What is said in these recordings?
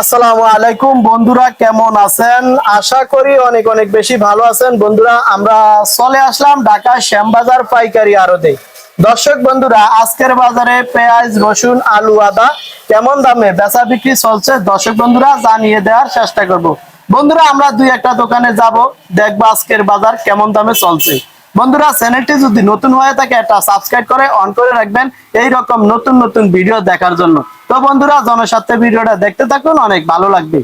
আসসালামু আলাইকুম, বন্ধুরা কেমন আছেন? আশা করি অনেক অনেক বেশি ভালো আছেন। বন্ধুরা, আমরা চলে আসলাম ঢাকা শ্যামবাজার পাইকারি আড়তে। দর্শক বন্ধুরা, আজকের বাজারে পেঁয়াজ, রসুন, আলু, আদা কেমন দামে বেচা বিক্রি চলছে? দর্শক বন্ধুরা, জানিয়ে দেওয়ার চেষ্টা করব। বন্ধুরা, আমরা দুই একটা দোকানে যাব, দেখব আজকের বাজার কেমন দামে চলছে। বন্ধুরা চ্যানেলটি যদি নতুন হয়ে থাকে একটা সাবস্ক্রাইব করে অন করে রাখবেন। এই রকম নতুন নতুন ভিডিও দেখার জন্য। তো বন্ধুরা জনস্বার্থে ভিডিওটা দেখতে থাকুন অনেক ভালো লাগবে।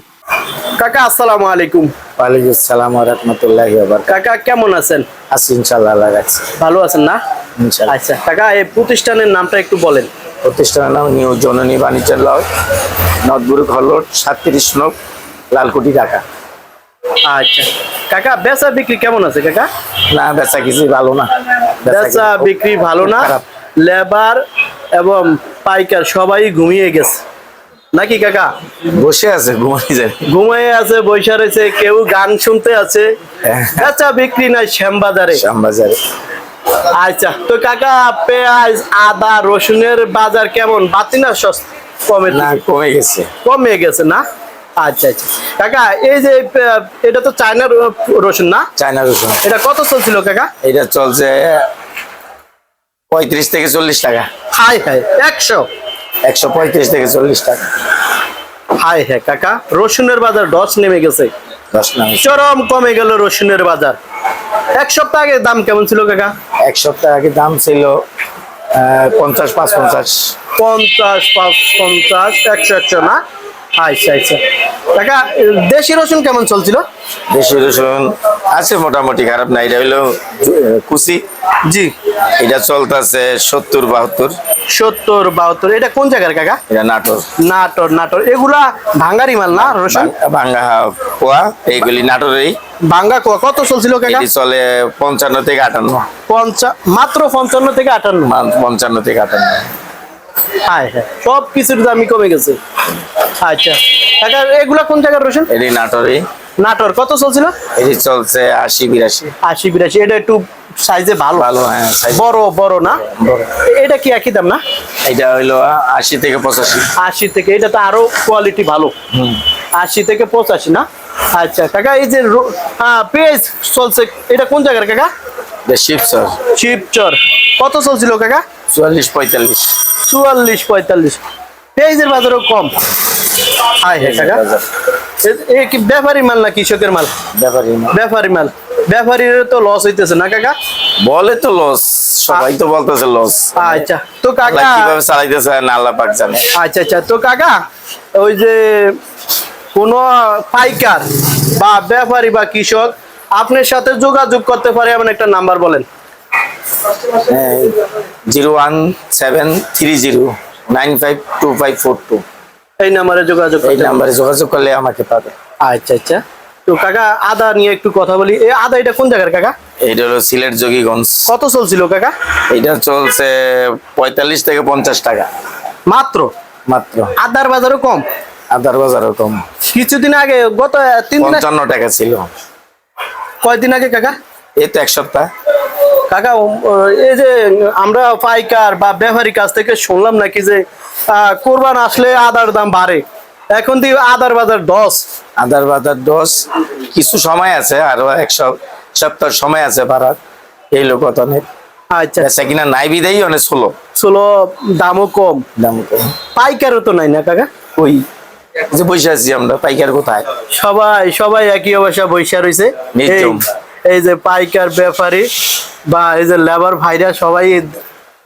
কাকা আসসালামু আলাইকুম। ওয়ালাইকুম আসসালাম রহমতুল্লাহি কাকা কেমন আছেন? আছি ইনশাল্লাহ আল্লাহ রাখছি। ভালো আছেন না? ইনশাল্লাহ আচ্ছা কাকা এই প্রতিষ্ঠানের নামটা একটু বলেন। প্রতিষ্ঠানের নাম নিউ জননী বাণিজ্যালয় নদবুরুক হলট সাতত্রিশ নব লালকুটি ঢাকা। আচ্ছা। কাকা বেচা বিক্রি কেমন আছে কাকা? না বেচা কিছু ভালো না। বেচা বিক্রি ভালো না। লেবার এবং পাইকার সবাই ঘুমিয়ে গেছে। নাকি কাকা? বসে আছে ঘুমাই যায়। আছে বৈশা রয়েছে কেউ গান শুনতে আছে। বেচা বিক্রি নাই শ্যামবাজারে। শ্যামবাজারে। আচ্ছা তো কাকা পেঁয়াজ আদা রসুনের বাজার কেমন? বাতি না সস্তা? কমে না কমে গেছে। কমে গেছে না? আচ্ছা আচ্ছা। কাকা এই যে এটা তো চায়নার রসুন না? চায়না রসুন এটা কত চলছিল কাকা? এটা চলছে পঁয়ত্রিশ থেকে চল্লিশ টাকা। হাই হাই একশো। একশো পঁয়ত্রিশ থেকে চল্লিশ টাকা। হাই হ্যাঁ কাকা। রসুনের বাজার ডস নেমে গেছে। দশ চরম কমে গেল রসুনের বাজার। এক সপ্তাহ আগে দাম কেমন ছিল কাকা? এক সপ্তাহ আগে দাম ছিল পঞ্চাশ পাঁচ পঞ্চাশ। পঞ্চাশ পাঁচ পঞ্চাশ একশো একশো না? আচ্ছা আচ্ছা। কাকা দেশি রসুন কেমন চলছিল? দেশি রসুন আছে মোটামুটি খারাপ না এটা কুচি। জি। এটা চলতেছে সত্তর বাহাত্তর। সত্তর বাহাত্তর। এটা কোন জায়গার কাকা? এটা নাটোর। নাটোর নাটোর। এগুলা ভাঙ্গারি মাল না রসুন? বাঙ্গা পোয়া এইগুলি নাটোরেই। ভাঙ্গা কোয়া কত চলছিল কাকা? চলে পঞ্চান্ন থেকে আটান্ন। পঞ্চা মাত্র পঞ্চান্ন থেকে আটান্ন? পঞ্চান্ন থেকে আটান্ন। হ্যাঁ হ্যাঁ। সব কিছুর দামই কমে গেছে। আচ্ছা। কাকা এগুলা কোন জায়গার রসুন? এটি নাটোরেই। নাটোর। কত চলছিল? এটি চলছে আশি বিরাশি। আশি বিরাশি। এটা একটু সাইজে ভালো। ভালো হ্যাঁ বড় বড় না? এটা কি একই দাম না? এটা হইল আশি থেকে পঁচাশি। আশি থেকে। এটা তো আরও কোয়ালিটি ভালো। আশি থেকে পঁচাশি না? আচ্ছা কাকা এই যে আহ, পেঁয়াজ চলছে। এটা কোন জায়গার কাকা? শিবসর শিবচর। কত চলছিল কাকা? চুয়াল্লিশ পঁয়তাল্লিশ। চুয়াল্লিশ পঁয়তাল্লিশ। পেঁয়াজের বাজারও কম। হাই হ্যাঁ কাকা। এ- এ কি ব্যাপারী মাল না কৃষকের মাল? ব্যাপারী না। ব্যাপারী মাল। ব্যাপারীর তো লস হইতেছে না কাকা? বলে তো লস সবাই তো বলতেছে লস আচ্ছা তো কাকা কীভাবে চালাইতেছে না আল্লাহ পাক জানে। আচ্ছা আচ্ছা তো কাকা ওই যে কোন পাইকার বা ব্যাপারী বা কৃষক আপনার সাথে যোগাযোগ করতে পারে এমন একটা নাম্বার বলেন। Zero one seven three zero. Nine five two five four two. এই নাম্বারে যোগাযোগ এই নাম্বারে যোগাযোগ করলে আমাকে পাবে। আচ্ছা আচ্ছা। তো কাকা আদা নিয়ে একটু কথা বলি। এই আদা এটা কোন জায়গার কাকা? এইটা হলো সিলেট যোগীগঞ্জ। কত চলছিল কাকা? এটা চলছে পঁয়তাল্লিশ থেকে পঞ্চাশ টাকা। মাত্র? মাত্র। আদার বাজারও কম? আদার বাজারও কম। কিছুদিন আগে গত তিন পঞ্চান্ন টাকা ছিল। কয়দিন আগে কাকা? এই তো এক সপ্তাহ। কাকা এই যে আমরা পাইকার বা ব্যাপারী কাছ থেকে শুনলাম নাকি যে কোরবান আসলে আদার দাম বাড়ে। এখন দিয়ে আদার বাজার দশ। আদার বাজার দশ। কিছু সময় আছে আরও এক সপ্তাহ সময় আছে বাড়ার। এই লোক অনেক আচ্ছা। কিনা নাই অনেক ষোলো ষোলো দামও কম। দাম কম। পাইকারও তো নাই না কাকা? ওই যে বসে আছি আমরা পাইকার কোথায়? সবাই সবাই একই অবস্থা বৈশা রয়েছে। এই- যে পাইকার ব্যাপারী বা এই যে লেবার ভাইরা সবাই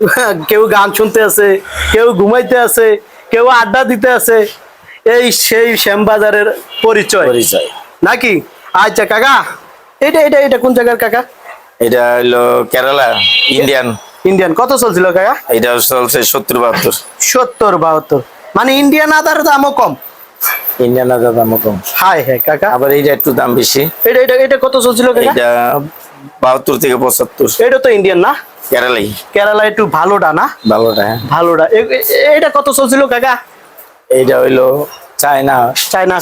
কেউ গান শুনতে আছে কেউ ঘুমাইতে আছে কেউ আড্ডা দিতে আছে এই সেই শ্যামবাজারের পরিচয়। পরিচয়। নাকি? আচ্ছা কাকা এটা এটা এটা কোন জায়গার কাকা? এটা হলো কেরালা ইন্ডিয়ান ইন্ডিয়ান কত চলছিল কাকা? এটা চলছে সত্তর বাহাত্তর। সত্তর বাহাত্তর। মানে ইন্ডিয়ান আদার দামও কম। ইন্ডিয়ান দাম কম। হাই হ্যাঁ কাকা। আবার এইটা একটু দাম বেশি। এটা এটা এটা কত চলছিল এটা বাহাত্তর থেকে পঁচাত্তর। এটা তো ইন্ডিয়ান না? কেরালাই। কেরালা একটু ভালোটা না? ভালোটা হ্যাঁ। ভালোটা। এটা কত চলছিল কাকা? এইটা হইল চায়না। চায়না।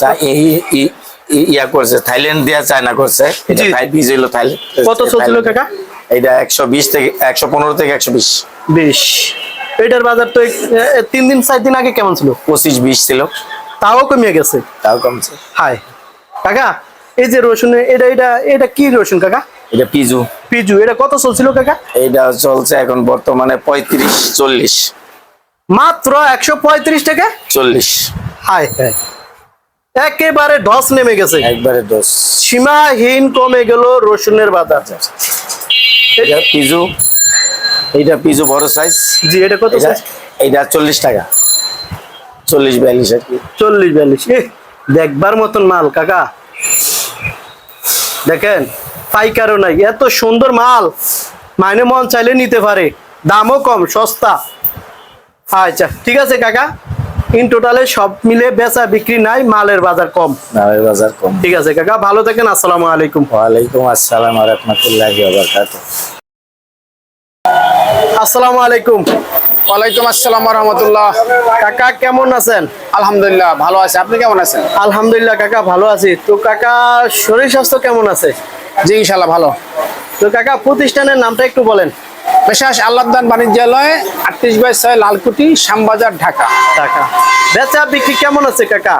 ইয়া করছে থাইল্যান্ড দিয়া চায়না করছে। এটা বীজ হইল থাইল্যান্ড কত চলছিল কাকা? এটা একশো বিশ থেকে একশো পনেরো থেকে একশো বিশ। বেশ। এটার বাজার তো তিন দিন চার দিন আগে কেমন ছিল? পঁচিশ বিশ ছিল। তাও কমে গেছে? তাও কমছে। হাই কাকা এই যে রসুন এটা এটা এটা কি রসুন কাকা? এটা পিজু। পিজু এটা কত চলছিল কাকা? এটা চলছে এখন বর্তমানে পঁয়ত্রিশ চল্লিশ। মাত্র একশো পঁয়ত্রিশ টাকা? চল্লিশ। হাই হাই একেবারে ধস নেমে গেছে। একবারে দোষ সীমাহীন কমে গেল রসুনের বাজার। এটা পিজু। এইটা পিজু বড় সাইজ জি এটা কত এটা চল্লিশ টাকা। চল্লিশ বিয়াল্লিশ আর কি। চল্লিশ বিয়াল্লিশ। দেখবার মতন মাল কাকা। দেখেন পাইকারও নাই। এত সুন্দর মাল। মাইনে মন চাইলে নিতে পারে। দামও কম সস্তা। আচ্ছা ঠিক আছে কাকা। ইন টোটালে সব মিলে বেচা বিক্রি নাই মালের বাজার কম। নামের বাজার কম। ঠিক আছে কাকা ভালো থাকেন আসসালামু আলাইকুম। ওয়ালাইকুম আসসালাম রহমতুল্লাহ বারকাত আসসালামু আলাইকুম। ওয়ালাইকুম আসসালাম রহমতুল্লাহ কাকা কেমন আছেন? আলহামদুলিল্লাহ ভালো আছে। আপনি কেমন আছেন? আলহামদুলিল্লাহ কাকা ভালো আছি। তো কাকা শরীর স্বাস্থ্য কেমন আছে? জি ইনশাল্লাহ ভালো। তো কাকা প্রতিষ্ঠানের নামটা একটু বলেন। বিশেষ আল্লাহদান বাণিজ্যালয় আটত্রিশ বাই ছয় লালকুটি শ্যামবাজার ঢাকা। টাকা বেচা বিক্রি কেমন আছে কাকা?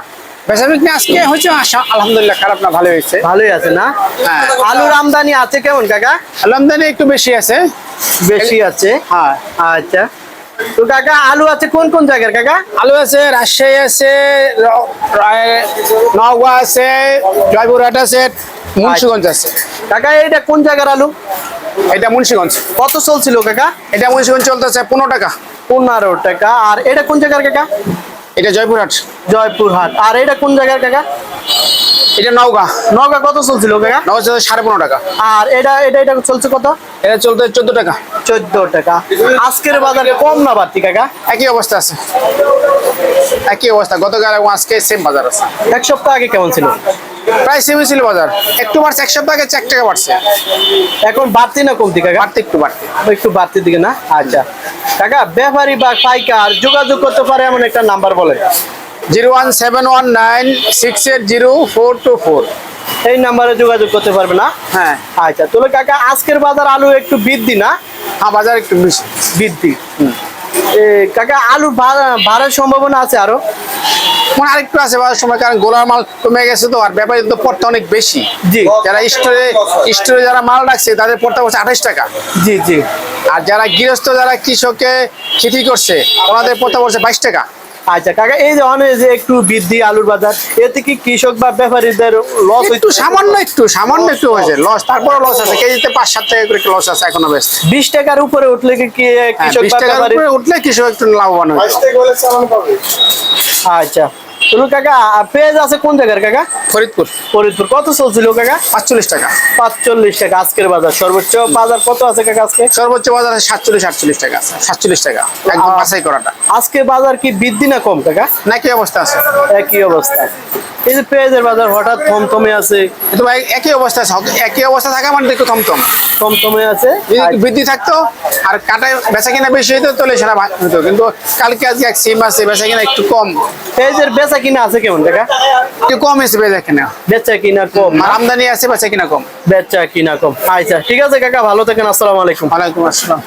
বেচা বিক্রি আজকে হয়েছে আলহামদুলিল্লাহ খারাপ না ভালো হয়েছে। ভালোই আছে না? হ্যাঁ। আলুর আমদানি আছে কেমন কাকা? আলহামদুলিল্লাহ একটু বেশি আছে। বেশি আছে? হ্যাঁ। আচ্ছা। তো কাকা আলু আছে কোন কোন জায়গার কাকা? আলু আছে রাজশাহী আছে নওগাঁ আছে জয়পুরহাট আছে মুন্সিগঞ্জ আছে। কাকা এটা কোন জায়গার আলু? এটা মুন্সিগঞ্জ। কত চলছিল কাকা? এটা মুন্সিগঞ্জ চলতেছে পনেরো টাকা। পনেরো টাকা। আর এটা কোন জায়গার কাকা? এটা জয়পুরহাট। জয়পুরহাট। আর এটা কোন জায়গার কাকা? এটা নওগাঁ। নগা কত চলছিল কাকা নওগাঁ চলছে সাড়ে পনেরো টাকা। আর এটা এটা এটা চলছে কত? এটা চলতে চোদ্দ টাকা। চোদ্দ টাকা। আজকের বাজারে কম না বাড়তি কাকা? একই অবস্থা আছে। একই অবস্থা। গতকাল এবং আজকে সেম বাজার আছে। এক সপ্তাহ আগে কেমন ছিল? প্রায় সেমই ছিল বাজার। একটু বাড়ছে এক সপ্তাহ আগে চার টাকা বাড়ছে। এখন বাড়তি না কমতি কাকা? বাড়তে একটু বাড়তে। একটু বাড়তির দিকে না? আচ্ছা। কাকা ব্যাপারী বা পাইকার যোগাযোগ করতে পারে এমন একটা নাম্বার বলে zero one seven one nine six eight zero four two four. এই নাম্বারে যোগাযোগ করতে পারবে না? হ্যাঁ। আচ্ছা তাহলে কাকা আজকের বাজার আলু একটু বৃদ্ধি না? হ্যাঁ বাজার একটু বৃদ্ধি। কাকা আলু ভাড়ার সম্ভাবনা আছে আরও? মানে আরেকটু আছে বাজার সময় কারণ গোলার মাল কমে গেছে তো আর ব্যাপারী তো পড়তে অনেক বেশি। জি। যারা স্টোরে স্টোরে যারা মাল রাখছে তাদের পড়তে হচ্ছে আঠাশ টাকা। জি জি। আর যারা গৃহস্থ যারা কৃষকে খেতি করছে ওনাদের পড়তে পড়ছে বাইশ টাকা। আচ্ছা কাকা এই যে অনেক যে একটু বৃদ্ধি আলুর বাজার এতে কি কৃষক বা ব্যাপারীদের লস একটু সামান্য একটু সামান্য একটু হয়েছে। লস তারপরে লস আছে। কেজিতে পাঁচ সাত টাকা করে লস আছে এখনও বেশ? বিশ টাকার উপরে উঠলে কি হ্যাঁ, কৃষক বিশ টাকার উপরে উঠলে কৃষক একটু লাভবান হবে আচ্ছা তাহলে কাকা পেঁয়াজ আছে কোন জায়গার কাকা? ফরিদপুর। ফরিদপুর কত চলছিল কাকা? পাঁচচল্লিশ টাকা। পাঁচচল্লিশ টাকা আজকের বাজার। সর্বোচ্চ বাজার কত আছে কাকা আজকে? সর্বোচ্চ বাজার সাতচল্লিশ আটচল্লিশ টাকা আছে। সাতচল্লিশ টাকা। একদম বাছাই করাটা। আজকে বাজার কি বৃদ্ধি না কম কাকা? নাকি অবস্থা আছে। একই অবস্থা। এই যে পেঁয়াজের বাজার হঠাৎ থমথমে আছে। কিন্তু ভাই একই অবস্থা একই অবস্থা থাকা মানে একটু থমথম। থমথমে আছে। বৃদ্ধি থাকতো আর কাটায় বেচা কিনা বেশি হইতো তাহলে সেটা হতো। কিন্তু কালকে আজকে এক সিম আছে বেচা কিনা একটু কম। পেঁয়াজের বেচা কিনা আছে কেমন কাকা? একটু কম এসে বেচা কিনা বেচা কিনা কম আর আমদানি আছে বেচা কিনা কম। বেচা কিনা কম। আচ্ছা ঠিক আছে কাকা ভালো থাকেন আসসালামু আলাইকুম। ওয়ালাইকুম আসসালাম।